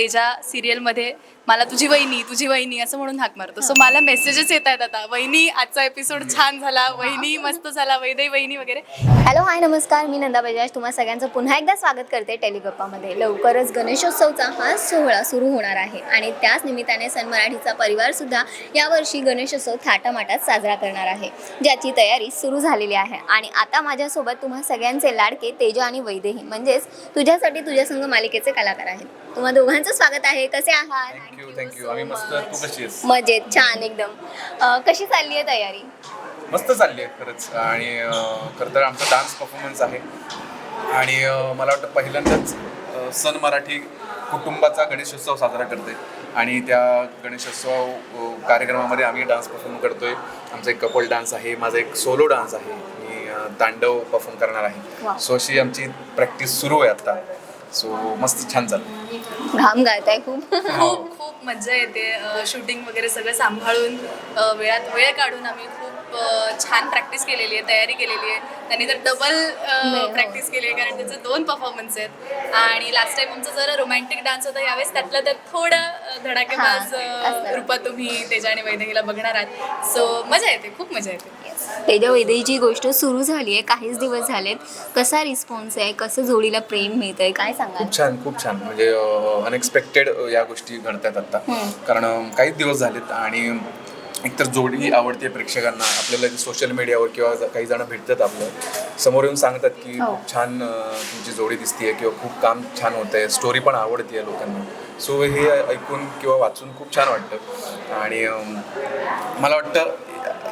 तेजा सिरियलमध्ये मला तुझी वहिनी तुझी वहिनी असं म्हणून हाक मारतो. सो मला मेसेजेस येत आहेत आता. वहिनी आजचा एपिसोड छान झाला. वहिनी मस्त झाला. वैदई वहिनी वगैरे. हॅलो हाय नमस्कार. मी नंदा बजाज. तुम्हा सगळ्यांचं पुन्हा एकदा स्वागत करते टेलिगप्पामध्ये. लवकरच गणेशोत्सवचा हा सोहळा सुरू होणार आहे. आणि त्याच निमित्ताने सन मराठीचा परिवारसुद्धा यावर्षी गणेशोत्सव थाटामाटात साजरा करणार आहे. ज्याची तयारी सुरू झालेली आहे. आणि आता माझ्यासोबत तुम्हा सगळ्यांचे लाडके तेजा आणि वैदेही. म्हणजेच तुझ्यासाठी तुझ्या संघ मालिकेचे कलाकार आहेत. तुम्हा दोघांचं स्वागत आहे. कसे आहात? थँक्यू थँक्यू आम्ही मस्त. तू कशी आहेस? मजेत छान एकदम. अं, कशी चालली आहे तयारी? मस्त चालली आहे खरंच. आणि अं, खरं तर आमचा डान्स परफॉर्मन्स आहे. आणि अं, मला वाटतं पहिल्यांदाच अं, सन मराठी कुटुंबाचा गणेशोत्सव साजरा करते आणि त्या गणेशोत्सव अं, कार्यक्रमामध्ये आम्ही डान्स परफॉर्म करतोय. आमचा एक कपल डान्स आहे माझा एक सोलो डान्स आहे. मी अं, तांडव परफॉर्म करणार Wow. आहे सो अशी आमची प्रॅक्टिस सुरू आहे आता. सो मस्त छान चाललं घाम गाळताय खूप. खूप खूप मजा येते शूटिंग वगैरे सगळं सांभाळून अ, वेळात वेळ काढून आम्ही खूप छान प्रॅक्टिस केलेली आहे तयारी केलेली आहे. त्यांनी तर डबल. प्रॅक्टिस केली आहे कारण त्याचे दोन परफॉर्मन्स आहेत. आणि लास्ट टाइम आमचा जरा रोमॅन्टिक डान्स होता यावेळेस त्यातलं त्यात थोडं धडाकेबाज. रूपात तुम्ही तेजा आणि वैदेहीला बघणार आहात. सो मजा येते खूप मजा येते. तेजा वैदेहीची गोष्ट सुरू झाली आहे काहीच दिवस झालेत. कसा रिस्पॉन्स आहे? कसं जोडीला प्रेम मिळतंय? काय सांगाल? खूप छान खूप छान. म्हणजे अनएक्सपेक्टेड या गोष्टी घडतात आता. कारण काहीच दिवस झालेत आणि एकतर जोडी आवडते प्रेक्षकांना. आपल्याला सोशल मीडियावर किंवा काही जण भेटतात आपलं समोर येऊन सांगतात की हो. खूप छान तुमची जोडी दिसतीये किंवा खूप काम छान होत आहे स्टोरी पण आवडतीये लोकांना. सो हे ऐकून किंवा वाचून खूप छान वाटतं. आणि मला वाटतं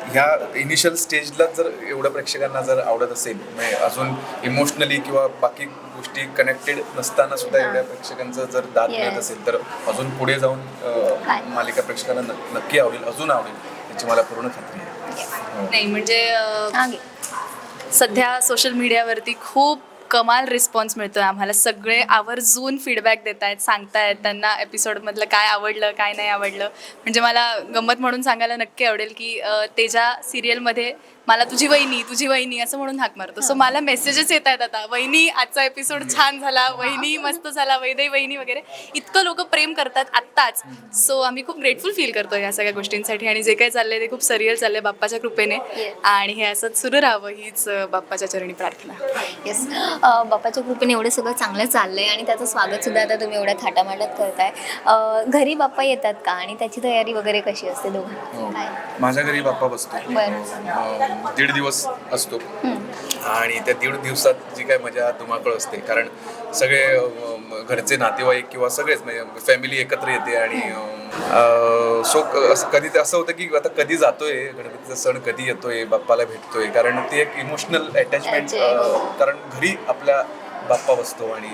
ह्या इनिशियल स्टेजला जर एवढं प्रेक्षकांना जर आवडत असेल म्हणजे अजून इमोशनली किंवा बाकी गोष्टी कनेक्टेड नसताना सुद्धा एवढ्या प्रेक्षकांचं जर दाद. मिळत असेल तर अजून पुढे जाऊन मालिका प्रेक्षकांना न- नक्की आवडेल अजून आवडेल याची मला पूर्ण खात्री आहे हो. नाही म्हणजे. सध्या सोशल मीडियावरती खूप कमाल रिस्पॉन्स मिळतोय आम्हाला. सगळे आवर्जून फीडबॅक देत आहेत सांगतायत त्यांना एपिसोडमधलं काय आवडलं काय नाही आवडलं. म्हणजे मला गंमत म्हणून सांगायला नक्की आवडेल की तेजा सिरियलमध्ये मला तुझी वहिनी तुझी वहिनी असं म्हणून हाक मारतो. सो मला मेसेजेस येत आहेत आता. वहिनी आजचा एपिसोड छान झाला. वहिनी मस्त झाला. वैदई वहिनी वगैरे. इतकं लोक प्रेम करतात आत्ताच. सो आम्ही खूप ग्रेटफुल फील करतो या सगळ्या गोष्टींसाठी. आणि जे काही चाललंय ते खूप सरियल चाललंय बाप्पाच्या कृपेने. आणि हे असंच सुरू राहावं हीच बाप्पाच्या चरणी प्रार्थना. येस बाप्पाच्या कृपेने एवढं सगळं चांगलं चाललंय आणि त्याचं स्वागत सुद्धा आता तुम्ही एवढ्या थाटामाटात करताय. घरी बाप्पा येतात का? आणि त्याची तयारी वगैरे कशी असते हो. दोघांची? काय माझ्या घरी बाप्पा बसतो बरं. दीड दिवस असतो. आणि त्या दीड दिवसात जी काय मजा धुमाकळ असते कारण सगळे घरचे नातेवाईक किंवा सगळेच म्हणजे फॅमिली एकत्र येते आणि सो कधी ते असं होतं की आता कधी जातोय गणपतीचा सण कधी येतोय बाप्पाला भेटतोय कारण ते एक इमोशनल अटॅचमेंट. कारण घरी आपल्या बाप्पा बसतो आणि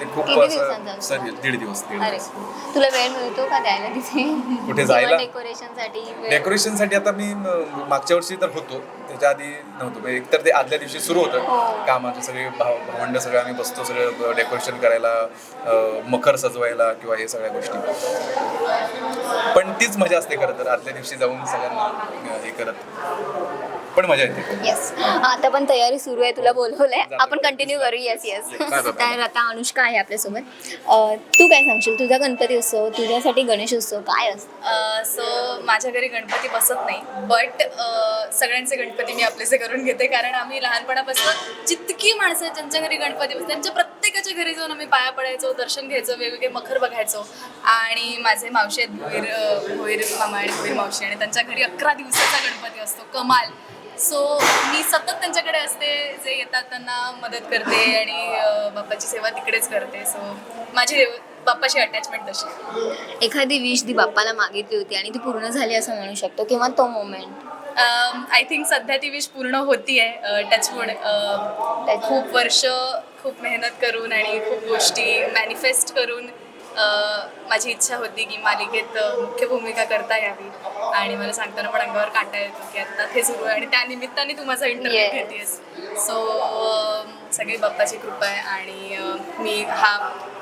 ते खूप किती असं असतो? दीड दिवस दीड अरे दिवस. तुला वेळ मिळतो का द्यायला तिथे? कुठे जायला? डेकोरेशनसाठी डेकोरेशनसाठी आता मी म, मागच्या वर्षी तर होतो. त्याच्या आधी नव्हतो म्हणजे एकतर ते आदल्या दिवशी सुरू हो. होतं कामाचे सगळे भाव भावंड सगळे आम्ही बसतो सगळं डेकोरेशन करायला अ, मखर सजवायला किंवा हे सगळ्या गोष्टी. पण तीच मजा असते खरं तर आदल्या दिवशी जाऊन सगळ्यांना अ, हे करत. पण मजा येते. येस आता पण तयारी सुरू आहे तुला बोलवलंय. आपण कंटिन्यू करू. Yes yes. तर आता अनुष्का आहे आपल्यासोबत. अं, तू काय सांगशील? तुझा गणपती उत्सव तुझ्यासाठी गणेश उत्सव काय असतं? सो माझ्या घरी गणपती बसत नाही. बट सगळ्यांचे गणपती मी आपलेसे करून घेते. कारण आम्ही लहानपणापासून जितकी माणसं आहेत ज्यांच्या घरी गणपती बसतात त्यांच्या प्रत्येकाच्या घरी जाऊन आम्ही पाया पडायचो दर्शन घ्यायचो वेगवेगळे मखर बघायचो. आणि माझे मावशी आहेत भोईर अ, भोईर मामा आणि भोईर मावशी आणि त्यांच्या घरी अकरा दिवसाचा गणपती असतो. कमाल. सो मी सतत त्यांच्याकडे असते जे येतात त्यांना मदत करते आणि बाप्पाची सेवा तिकडेच करते. सो माझी बाप्पाची अटॅचमेंट तशी. एखादी विश ती बाप्पाला मागितली होती आणि ती पूर्ण झाली असं म्हणू शकतो किंवा तो मोमेंट आय थिंक सध्या ती विश पूर्ण होती आहे टचवूड खूप वर्ष खूप मेहनत करून आणि खूप गोष्टी मॅनिफेस्ट करून माझी इच्छा होती की मालिकेत मुख्य भूमिका करता यावी. आणि मला सांगताना पण अंगावर काटा येतो की आता हे सुरू आहे आणि त्या निमित्ताने तू माझा इंटरव्ह्यू. घेतेस. सो सगळी बाप्पाची कृपा आहे आणि मी हा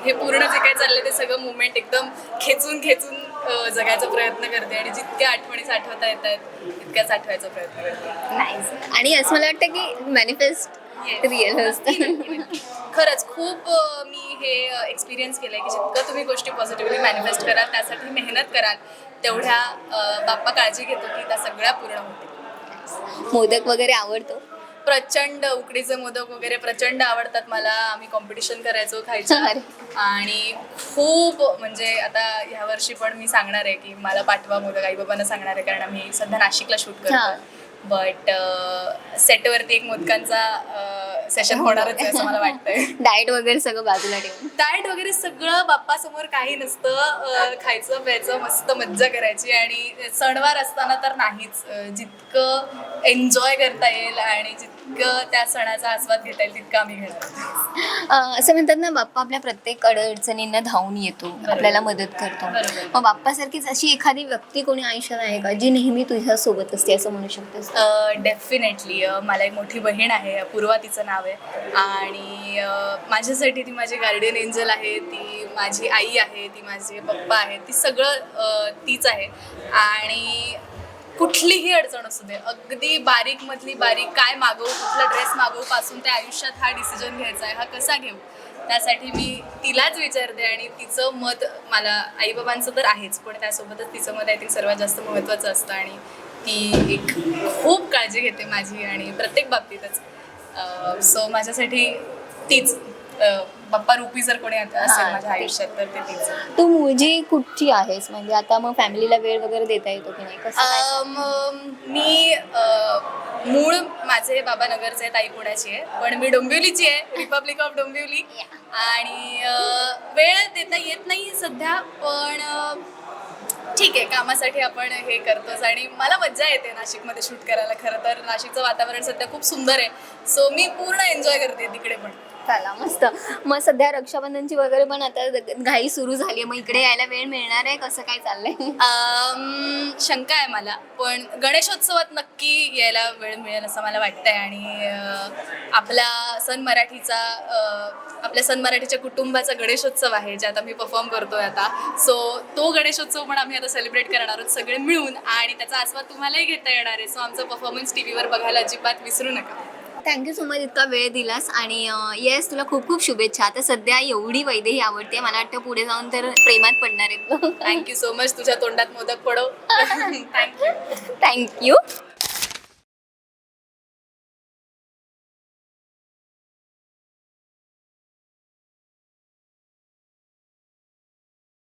हे पूर्ण जे काही चाललंय ते सगळं मुवमेंट एकदम खेचून खेचून जगायचा प्रयत्न करते आणि जितक्या आठवणी साठवता येत आहेत तितक्याच आठवायचा प्रयत्न करते. नाईस आणि असं मला वाटतं की मॅनिफेस्ट रिअल असतं. खरंच खूप मी हे एक्सपिरियन्स केलंय की जितकं तुम्ही गोष्टी पॉझिटिव्हली मॅनिफेस्ट कराल त्यासाठी मेहनत कराल तेवढ्या बाप्पा काळजी घेतो की त्या सगळ्या पूर्ण होतील. मोदक वगैरे आवडतो? प्रचंड उकडीचे मोदक वगैरे प्रचंड आवडतात मला. आम्ही कॉम्पिटिशन करायचो खायचं. आणि खूप म्हणजे आता ह्या वर्षी पण मी सांगणार आहे की मला पाठवा मोदक. आई बाबांना सांगणार आहे कारण आम्ही सध्या नाशिकला शूट. करतो बट सेटवरती एक मोदकांचा सेशन होणारच आहे असं मला वाटतंय. डाएट वगैरे सगळं बाजूला ठेवून डाएट वगैरे सगळं बाप्पासमोर काही नसतं. अं, खायचं प्यायचं मस्त मज्जा करायची आणि सणवार असताना तर नाहीच. अं, जितकं एन्जॉय करता येईल आणि जितकं त्या सणाचा आस्वाद घेता येईल तितकं आम्ही अं, असं म्हणतात ना बाप्पा आपल्या प्रत्येक अडचणींना धावून येतो. आपल्याला मदत करतो. बरोबर. मग बाप्पासारखीच अशी एखादी व्यक्ती कोणी आयुष्यात आहे का जी नेहमी तुझ्या सोबत असते असं म्हणू शकतेस? डेफिनेटली मला एक मोठी बहीण आहे. पूर्वा तिचं नाव आहे आणि माझ्यासाठी ती माझी गार्डियन एंजल आहे ती माझी आई आहे ती माझे पप्पा आहे ती सगळं तीच आहे. आणि कुठलीही अडचण असू दे अगदी बारीक मधली बारीक काय मागवू कुठला ड्रेस मागवू पासून त्या आयुष्यात हा डिसिजन घ्यायचा आहे हा कसा घेऊ? त्यासाठी मी तिलाच विचारते आणि तिचं मत मला आईबाबांचं तर आहेच पण त्यासोबतच तिचं मत आय थिंक सर्वात जास्त महत्त्वाचं असतं. आणि ती एक खूप काळजी घेते माझी आणि प्रत्येक बाबतीतच. सो माझ्यासाठी तीच बाप्पा रूपी जर कोणी आता असेल माझ्या. आयुष्यात तर ते तीच. तू मुळजी कुठची आहेस? म्हणजे आता मग फॅमिलीला वेळ वगैरे देता येतो की नाही? कसं मी मूळ माझे बाबा नगरचे आहेत आई पुण्याची आहे पण मी डोंबिवलीची आहे रिपब्लिक ऑफ डोंबिवली. आणि वेळ देता येत नाही सध्या पण ठीक आहे कामासाठी आपण हे करतोच आणि मला मज्जा येते नाशिकमध्ये शूट करायला. खरं तर नाशिकचं वातावरण सध्या खूप सुंदर आहे. सो मी पूर्ण एन्जॉय करते तिकडे पण. चला मस्त. मग सध्या रक्षाबंधनची वगैरे पण आता घाई सुरू झाली आहे. मग इकडे यायला वेळ मिळणार आहे? कसं काय चाललंय? अम, शंका आहे मला. पण गणेशोत्सवात नक्की यायला वेळ मिळेल असं मला वाटतंय. आणि आपला सण मराठीचा आपल्या सण मराठीच्या कुटुंबाचा गणेशोत्सव आहे ज्यात आम्ही परफॉर्म करतोय आता. सो तो गणेशोत्सव पण आम्ही आता सेलिब्रेट करणार आहोत सगळे मिळून. आणि त्याचा आस्वाद तुम्हालाही घेता येणार आहे. सो आमचा परफॉर्मन्स टी व्हीवर बघायला अजिबात विसरू नका. थँक्यू सो मच इतका वेळ दिलास आणि येस तुला खूप खूप शुभेच्छा. आता सध्या एवढी वैदेही आवडते. मला वाटतं पुढे जाऊन तर प्रेमात पडणार आहेत. थँक्यू सो मच तुझ्या तोंडात मोदक पडो. Thank you thank you